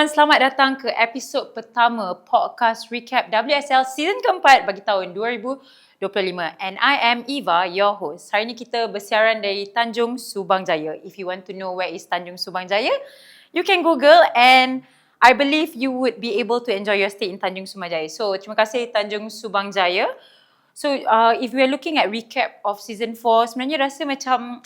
everyone, selamat datang ke episod pertama podcast recap WSL season keempat bagi tahun 2025 and I am Eva, your host. Hari ini kita bersiaran dari Tanjung Subang Jaya. If you want to know where is Tanjung Subang Jaya, you can google and I believe you would be able to enjoy your stay in Tanjung Subang Jaya. So, terima kasih Tanjung Subang Jaya. So, uh, if we are looking at recap of season 4, sebenarnya rasa macam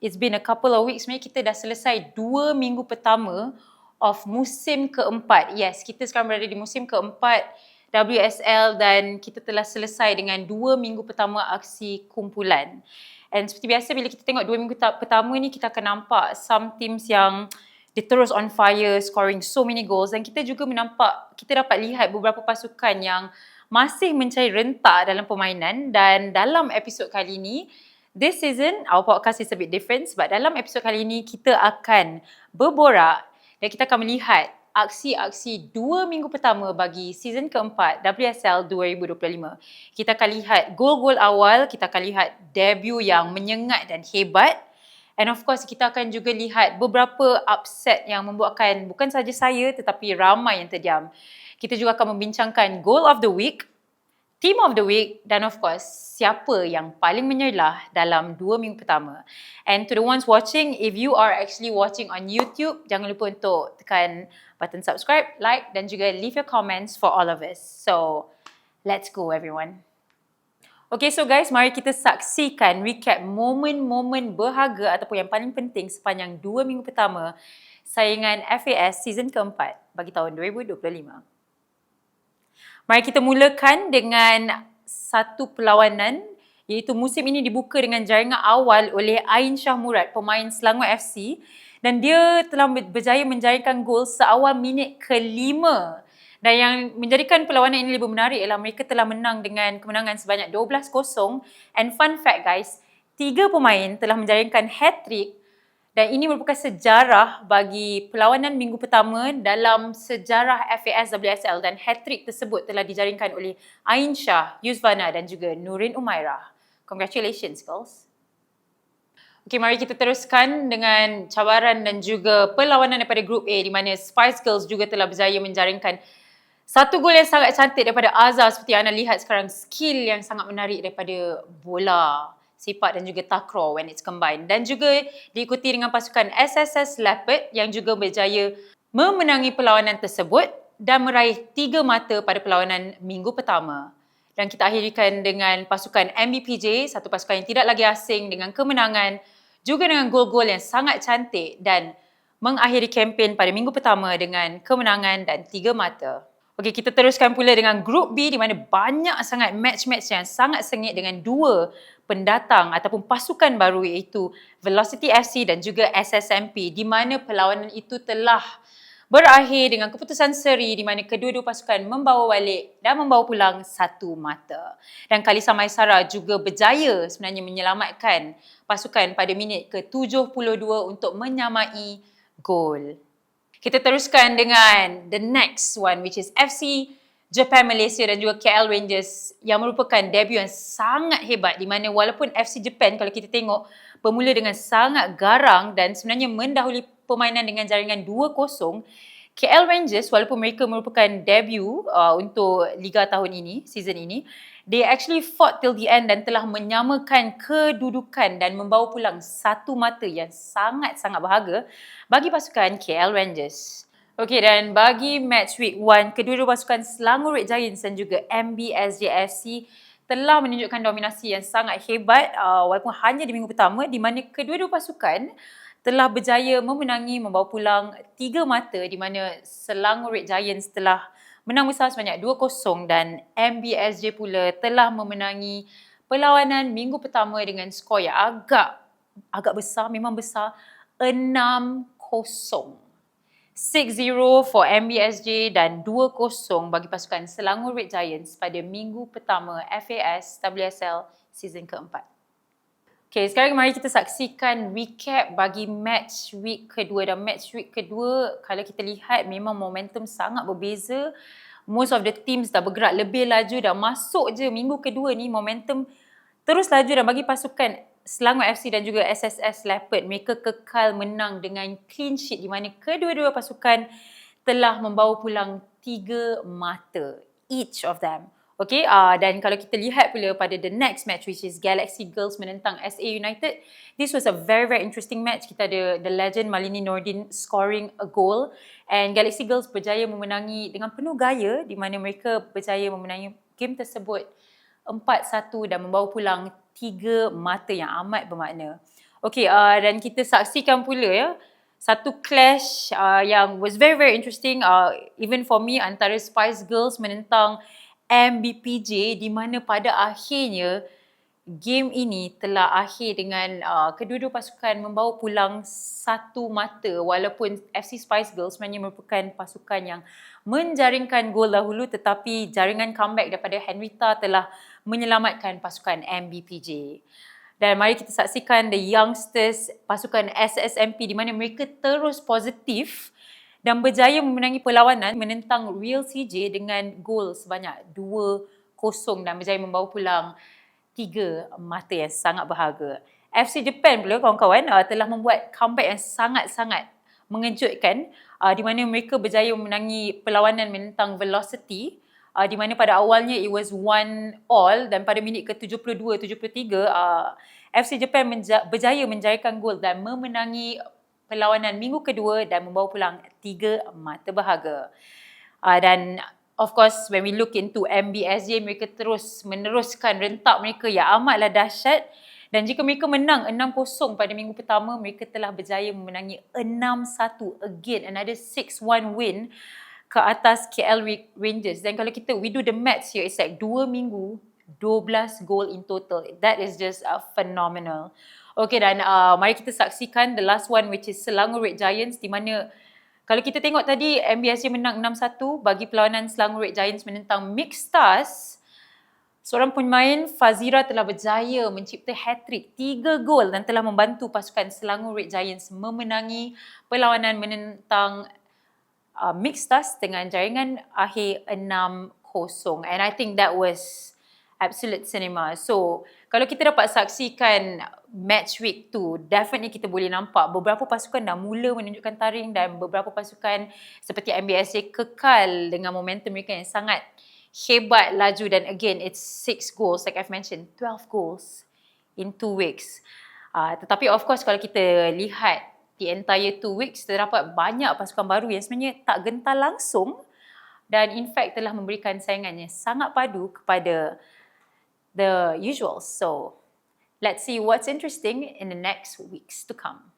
it's been a couple of weeks. Sebenarnya kita dah selesai dua minggu pertama of musim keempat. Yes, kita sekarang berada di musim keempat WSL dan kita telah selesai dengan dua minggu pertama aksi kumpulan. And seperti biasa bila kita tengok dua minggu pertama ni kita akan nampak some teams yang dia terus on fire scoring so many goals dan kita juga menampak kita dapat lihat beberapa pasukan yang masih mencari rentak dalam permainan dan dalam episod kali ini this season our podcast is a bit different sebab dalam episod kali ini kita akan berborak dan kita akan melihat aksi-aksi dua minggu pertama bagi season keempat WSL 2025. Kita akan lihat gol-gol awal, kita akan lihat debut yang menyengat dan hebat. And of course, kita akan juga lihat beberapa upset yang membuatkan bukan saja saya tetapi ramai yang terdiam. Kita juga akan membincangkan goal of the week, team of the week dan of course siapa yang paling menyerlah dalam dua minggu pertama. And to the ones watching, if you are actually watching on YouTube, jangan lupa untuk tekan button subscribe, like dan juga leave your comments for all of us. So, let's go everyone. Okay, so guys, mari kita saksikan recap momen-momen berharga ataupun yang paling penting sepanjang dua minggu pertama saingan FAS season keempat bagi tahun 2025. Mari kita mulakan dengan satu perlawanan iaitu musim ini dibuka dengan jaringan awal oleh Ain Shah Murad, pemain Selangor FC dan dia telah berjaya menjaringkan gol seawal minit kelima. Dan yang menjadikan perlawanan ini lebih menarik ialah mereka telah menang dengan kemenangan sebanyak 12-0 and fun fact guys, tiga pemain telah menjaringkan hat-trick dan ini merupakan sejarah bagi perlawanan minggu pertama dalam sejarah FAS WSL dan hat-trick tersebut telah dijaringkan oleh Ain Shah, Yusvana dan juga Nurin Umairah. Congratulations girls. Okay, mari kita teruskan dengan cabaran dan juga perlawanan daripada grup A di mana Spice Girls juga telah berjaya menjaringkan satu gol yang sangat cantik daripada Azhar seperti anda lihat sekarang skill yang sangat menarik daripada bola sepak dan juga takraw when it's combined dan juga diikuti dengan pasukan SSS Leopard yang juga berjaya memenangi perlawanan tersebut dan meraih tiga mata pada perlawanan minggu pertama. Dan kita akhirkan dengan pasukan MBPJ, satu pasukan yang tidak lagi asing dengan kemenangan juga dengan gol-gol yang sangat cantik dan mengakhiri kempen pada minggu pertama dengan kemenangan dan tiga mata. Okey, kita teruskan pula dengan grup B di mana banyak sangat match-match yang sangat sengit dengan dua pendatang ataupun pasukan baru iaitu Velocity FC dan juga SSMP di mana perlawanan itu telah berakhir dengan keputusan seri di mana kedua-dua pasukan membawa balik dan membawa pulang satu mata. Dan Kalisa Maisara juga berjaya sebenarnya menyelamatkan pasukan pada minit ke-72 untuk menyamai gol. Kita teruskan dengan the next one which is FC Japan Malaysia dan juga KL Rangers yang merupakan debut yang sangat hebat di mana walaupun FC Japan kalau kita tengok bermula dengan sangat garang dan sebenarnya mendahului permainan dengan jaringan 2-0 KL Rangers walaupun mereka merupakan debut uh, untuk liga tahun ini season ini they actually fought till the end dan telah menyamakan kedudukan dan membawa pulang satu mata yang sangat-sangat berharga bagi pasukan KL Rangers. Okey dan bagi match week 1, kedua-dua pasukan Selangor Red Giants dan juga MBSJFC telah menunjukkan dominasi yang sangat hebat uh, walaupun hanya di minggu pertama di mana kedua-dua pasukan telah berjaya memenangi membawa pulang tiga mata di mana Selangor Red Giants telah menang besar sebanyak 2-0 dan MBSJ pula telah memenangi perlawanan minggu pertama dengan skor yang agak agak besar memang besar 6-0. 6-0 for MBSJ dan 2-0 bagi pasukan Selangor Red Giants pada minggu pertama FAS WSL season keempat. Okay, sekarang mari kita saksikan recap bagi match week kedua dan match week kedua kalau kita lihat memang momentum sangat berbeza. Most of the teams dah bergerak lebih laju dah masuk je minggu kedua ni momentum terus laju dan bagi pasukan Selangor FC dan juga SSS Leopard mereka kekal menang dengan clean sheet di mana kedua-dua pasukan telah membawa pulang tiga mata each of them. Okay, uh, dan kalau kita lihat pula pada the next match which is Galaxy Girls menentang SA United, this was a very very interesting match. Kita ada the legend Malini Nordin scoring a goal and Galaxy Girls berjaya memenangi dengan penuh gaya di mana mereka berjaya memenangi game tersebut 4-1 dan membawa pulang tiga mata yang amat bermakna. Okay, uh, dan kita saksikan pula ya, satu clash uh, yang was very very interesting uh, even for me antara Spice Girls menentang MBPJ di mana pada akhirnya game ini telah akhir dengan uh, kedua-dua pasukan membawa pulang satu mata walaupun FC Spice Girls sebenarnya merupakan pasukan yang menjaringkan gol dahulu tetapi jaringan comeback daripada Henrita telah menyelamatkan pasukan MBPJ. Dan mari kita saksikan the youngsters pasukan SSMP di mana mereka terus positif dan berjaya memenangi perlawanan menentang Real CJ dengan gol sebanyak 2-0 dan berjaya membawa pulang tiga mata yang sangat berharga. FC Japan pula kawan-kawan uh, telah membuat comeback yang sangat-sangat mengejutkan uh, di mana mereka berjaya memenangi perlawanan menentang Velocity uh, di mana pada awalnya it was one all dan pada minit ke-72 73 uh, FC Japan berjaya menjayakan gol dan memenangi perlawanan minggu kedua dan membawa pulang tiga mata berharga. Uh, dan of course when we look into MBSJ mereka terus meneruskan rentak mereka. Yang amatlah dahsyat. Dan jika mereka menang 6-0 pada minggu pertama mereka telah berjaya memenangi 6-1 again. Another 6-1 win ke atas KL Rangers. Dan kalau kita we do the maths here it's like 2 minggu 12 goal in total. That is just uh, phenomenal Okay dan uh, mari kita saksikan the last one which is Selangor Red Giants di mana kalau kita tengok tadi MBSJ menang 6-1 bagi perlawanan Selangor Red Giants menentang Mixed Stars. Seorang pemain Fazira telah berjaya mencipta hat-trick, tiga gol dan telah membantu pasukan Selangor Red Giants memenangi perlawanan menentang uh, Stars dengan jaringan akhir 6-0. And I think that was absolute cinema. So, kalau kita dapat saksikan match week tu, definitely kita boleh nampak beberapa pasukan dah mula menunjukkan taring dan beberapa pasukan seperti MBSJ kekal dengan momentum mereka yang sangat hebat laju dan again it's six goals like I've mentioned 12 goals in two weeks uh, tetapi of course kalau kita lihat the entire two weeks terdapat banyak pasukan baru yang sebenarnya tak gentar langsung dan in fact telah memberikan saingannya sangat padu kepada the usual. So let's see what's interesting in the next weeks to come.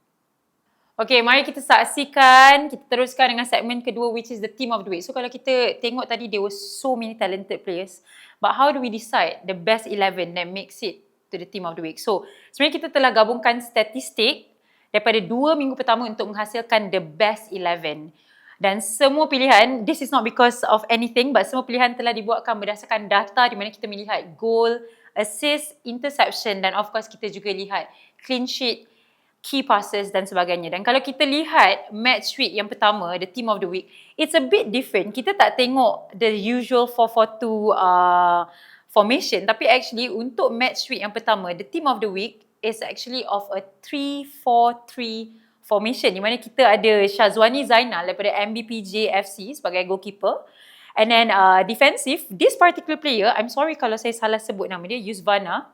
Okay, mari kita saksikan, kita teruskan dengan segmen kedua which is the team of the week. So kalau kita tengok tadi there were so many talented players. But how do we decide the best 11 that makes it to the team of the week? So sebenarnya kita telah gabungkan statistik daripada dua minggu pertama untuk menghasilkan the best 11. Dan semua pilihan, this is not because of anything but semua pilihan telah dibuatkan berdasarkan data di mana kita melihat goal, assist, interception dan of course kita juga lihat clean sheet, key passes dan sebagainya. Dan kalau kita lihat match week yang pertama, the team of the week, it's a bit different. Kita tak tengok the usual 4-4-2 uh, formation tapi actually untuk match week yang pertama, the team of the week is actually of a 3-4-3 formation di mana kita ada Shazwani Zainal daripada MBPJ FC sebagai goalkeeper. And then uh, defensive, this particular player, I'm sorry kalau saya salah sebut nama dia, Yusvana.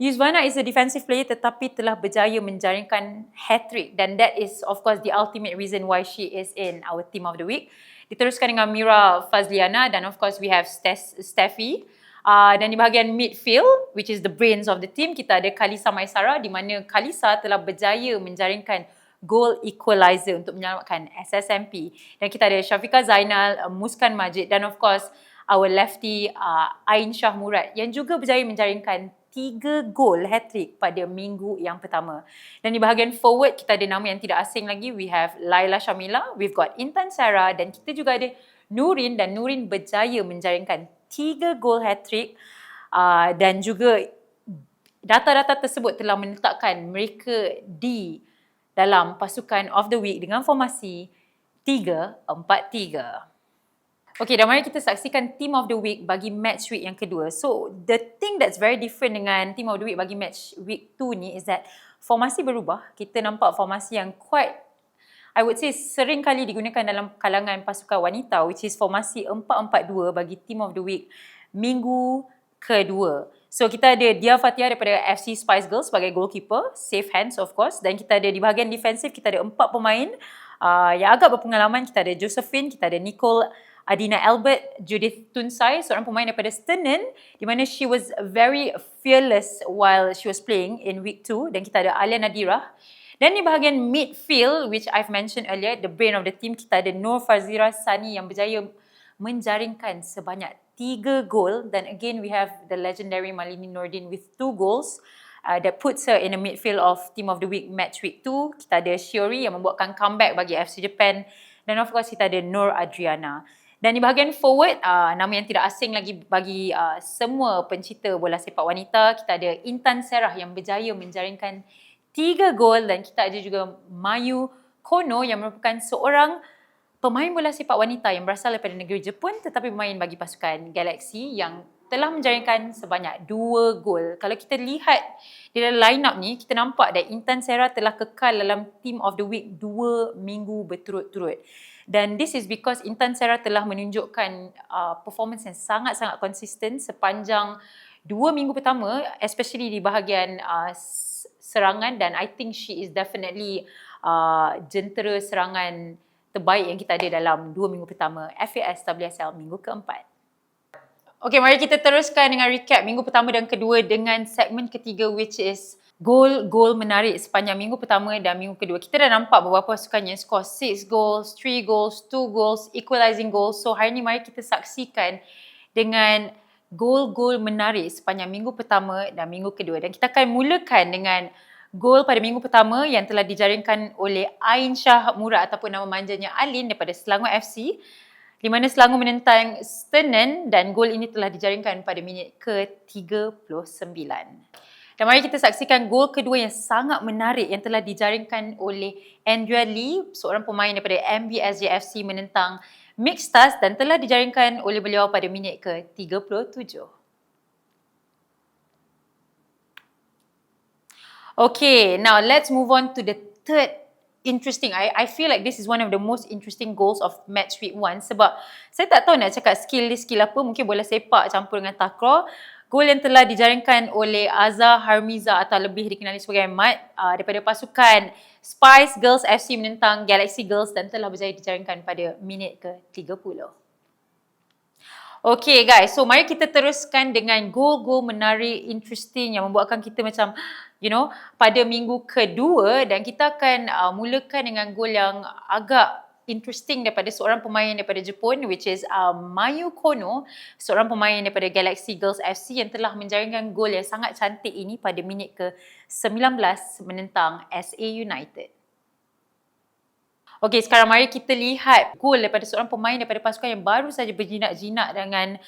Yusvana is a defensive player tetapi telah berjaya menjaringkan hat-trick dan that is of course the ultimate reason why she is in our team of the week. Diteruskan dengan Mira Fazliana dan of course we have Steffi. Uh, dan di bahagian midfield, which is the brains of the team, kita ada Kalisa Maisara di mana Kalisa telah berjaya menjaringkan goal equalizer untuk menyelamatkan SSMP. Dan kita ada Syafiqah Zainal, uh, Muskan Majid dan of course our lefty uh, Ain Shah Murad yang juga berjaya menjaringkan tiga gol hat-trick pada minggu yang pertama. Dan di bahagian forward kita ada nama yang tidak asing lagi. We have Laila Shamila, we've got Intan Sarah dan kita juga ada Nurin dan Nurin berjaya menjaringkan tiga gol hat-trick uh, dan juga data-data tersebut telah menetapkan mereka di dalam pasukan of the week dengan formasi 3-4-3. Okay, dan mari kita saksikan team of the week bagi match week yang kedua. So, the thing that's very different dengan team of the week bagi match week 2 ni is that formasi berubah. Kita nampak formasi yang quite I would say sering kali digunakan dalam kalangan pasukan wanita which is formasi 4-4-2 bagi team of the week minggu kedua. So kita ada Dia Fatia daripada FC Spice Girls sebagai goalkeeper, safe hands of course. Dan kita ada di bahagian defensif kita ada empat pemain. Uh, yang agak berpengalaman kita ada Josephine, kita ada Nicole Adina Albert, Judith Tunsai, seorang pemain daripada Stenen di mana she was very fearless while she was playing in week 2 dan kita ada Alia Nadira. Dan di bahagian midfield which I've mentioned earlier, the brain of the team, kita ada Nur Fazira Sani yang berjaya menjaringkan sebanyak tiga gol dan again we have the legendary Malini Nordin with two goals uh, that puts her in the midfield of team of the week match week 2 kita ada Shiori yang membuatkan comeback bagi FC Japan. Dan of course kita ada Nur Adriana. Dan di bahagian forward, uh, nama yang tidak asing lagi bagi uh, semua pencipta bola sepak wanita, kita ada Intan Serah yang berjaya menjaringkan tiga gol dan kita ada juga Mayu Kono yang merupakan seorang pemain bola sepak wanita yang berasal daripada negeri Jepun tetapi bermain bagi pasukan Galaxy yang telah menjaringkan sebanyak dua gol. Kalau kita lihat di dalam line up ni, kita nampak that Intan Serah telah kekal dalam team of the week dua minggu berturut-turut. Dan this is because Intan Sarah telah menunjukkan uh, performance yang sangat-sangat konsisten sepanjang dua minggu pertama, especially di bahagian uh, serangan dan I think she is definitely uh, jentera serangan terbaik yang kita ada dalam dua minggu pertama FAS WSL minggu keempat. Okay, mari kita teruskan dengan recap minggu pertama dan kedua dengan segmen ketiga which is gol-gol menarik sepanjang minggu pertama dan minggu kedua. Kita dah nampak beberapa pasukan yang skor 6 goals, 3 goals, 2 goals, equalizing goals. So hari ni mari kita saksikan dengan gol-gol menarik sepanjang minggu pertama dan minggu kedua. Dan kita akan mulakan dengan gol pada minggu pertama yang telah dijaringkan oleh Ain Shah Murad ataupun nama manjanya Alin daripada Selangor FC di mana Selangor menentang Stenen dan gol ini telah dijaringkan pada minit ke-39. Dan mari kita saksikan gol kedua yang sangat menarik yang telah dijaringkan oleh Andrea Lee, seorang pemain daripada MBSJFC menentang Mixed Stars dan telah dijaringkan oleh beliau pada minit ke-37. Okay, now let's move on to the third interesting. I I feel like this is one of the most interesting goals of match week one sebab saya tak tahu nak cakap skill ni skill apa. Mungkin bola sepak campur dengan takraw gol yang telah dijaringkan oleh Azhar Harmiza atau lebih dikenali sebagai Mat uh, daripada pasukan Spice Girls FC menentang Galaxy Girls dan telah berjaya dijaringkan pada minit ke-30. Okay guys, so mari kita teruskan dengan gol-gol menarik, interesting yang membuatkan kita macam you know pada minggu kedua dan kita akan uh, mulakan dengan gol yang agak interesting daripada seorang pemain daripada Jepun which is um, Mayu Kono, seorang pemain daripada Galaxy Girls FC yang telah menjaringkan gol yang sangat cantik ini pada minit ke-19 menentang SA United. Okey, sekarang mari kita lihat gol daripada seorang pemain daripada pasukan yang baru saja berjinak-jinak dengan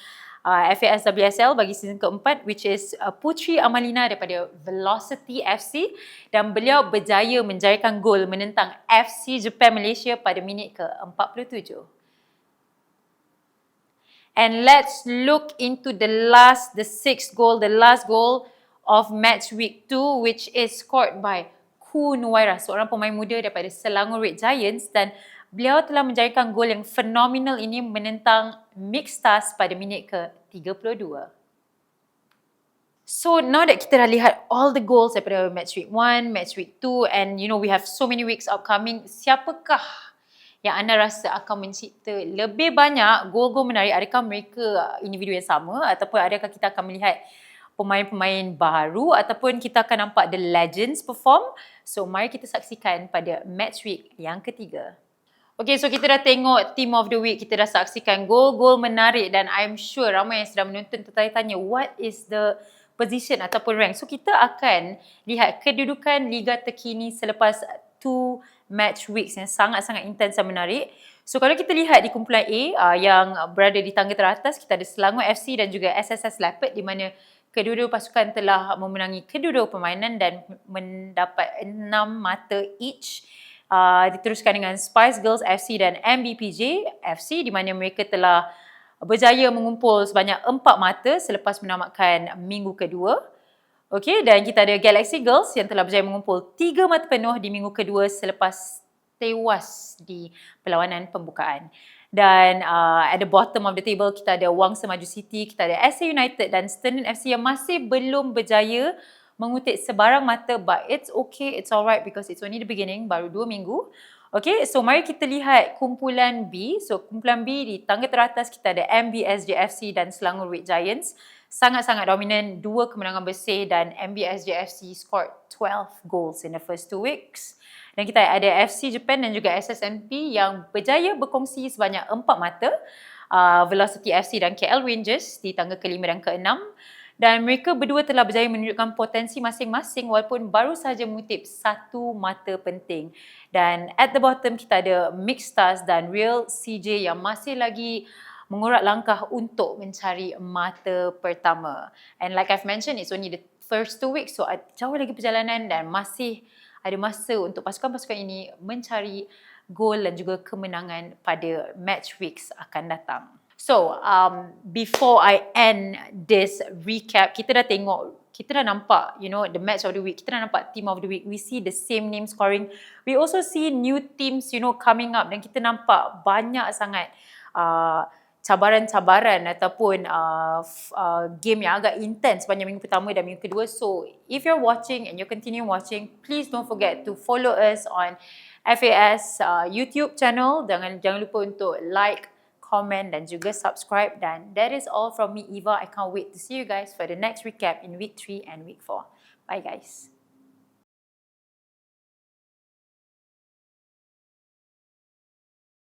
uh, FAS WSL bagi season keempat which is uh, Putri Amalina daripada Velocity FC dan beliau berjaya menjayakan gol menentang FC Japan Malaysia pada minit ke-47. And let's look into the last, the sixth goal, the last goal of match week two which is scored by Ku Nuwaira, seorang pemain muda daripada Selangor Red Giants dan beliau telah menjayakan gol yang fenomenal ini menentang Mixed Stars pada minit ke-32. So now that kita dah lihat all the goals daripada match week 1, match week 2 and you know we have so many weeks upcoming, siapakah yang anda rasa akan mencipta lebih banyak gol-gol menarik? Adakah mereka individu yang sama ataupun adakah kita akan melihat pemain-pemain baru ataupun kita akan nampak the legends perform? So mari kita saksikan pada match week yang ketiga. Okay, so kita dah tengok team of the week, kita dah saksikan gol-gol menarik dan I'm sure ramai yang sedang menonton tertanya-tanya what is the position ataupun rank. So kita akan lihat kedudukan liga terkini selepas two match weeks yang sangat-sangat intens dan menarik. So kalau kita lihat di kumpulan A uh, yang berada di tangga teratas, kita ada Selangor FC dan juga SSS Leopard di mana kedua-dua pasukan telah memenangi kedua-dua permainan dan mendapat enam mata each uh, diteruskan dengan Spice Girls FC dan MBPJ FC di mana mereka telah berjaya mengumpul sebanyak empat mata selepas menamatkan minggu kedua. Okey dan kita ada Galaxy Girls yang telah berjaya mengumpul tiga mata penuh di minggu kedua selepas tewas di perlawanan pembukaan. Dan uh, at the bottom of the table kita ada Wangsa Maju City, kita ada SA United dan Sterling FC yang masih belum berjaya mengutik sebarang mata but it's okay, it's alright because it's only the beginning, baru dua minggu. Okay, so mari kita lihat kumpulan B. So kumpulan B di tangga teratas kita ada MBSJFC dan Selangor Red Giants. Sangat-sangat dominan, dua kemenangan bersih dan MBSJFC scored 12 goals in the first two weeks. Dan kita ada FC Japan dan juga SSNP yang berjaya berkongsi sebanyak empat mata. Uh, Velocity FC dan KL Rangers di tangga kelima dan keenam. Dan mereka berdua telah berjaya menunjukkan potensi masing-masing walaupun baru sahaja mengutip satu mata penting. Dan at the bottom kita ada Mixed Stars dan Real CJ yang masih lagi mengurat langkah untuk mencari mata pertama. And like I've mentioned, it's only the first two weeks so jauh lagi perjalanan dan masih ada masa untuk pasukan-pasukan ini mencari gol dan juga kemenangan pada match weeks akan datang. So, um, before I end this recap, kita dah tengok, kita dah nampak, you know, the match of the week. Kita dah nampak team of the week. We see the same name scoring. We also see new teams, you know, coming up. Dan kita nampak banyak sangat uh, cabaran-cabaran ataupun uh, uh, game yang agak intense sepanjang minggu pertama dan minggu kedua. So, if you're watching and you continue watching, please don't forget to follow us on FAS uh, YouTube channel. Jangan jangan lupa untuk like, comment dan juga subscribe. Dan that is all from me, Eva. I can't wait to see you guys for the next recap in week 3 and week 4. Bye guys.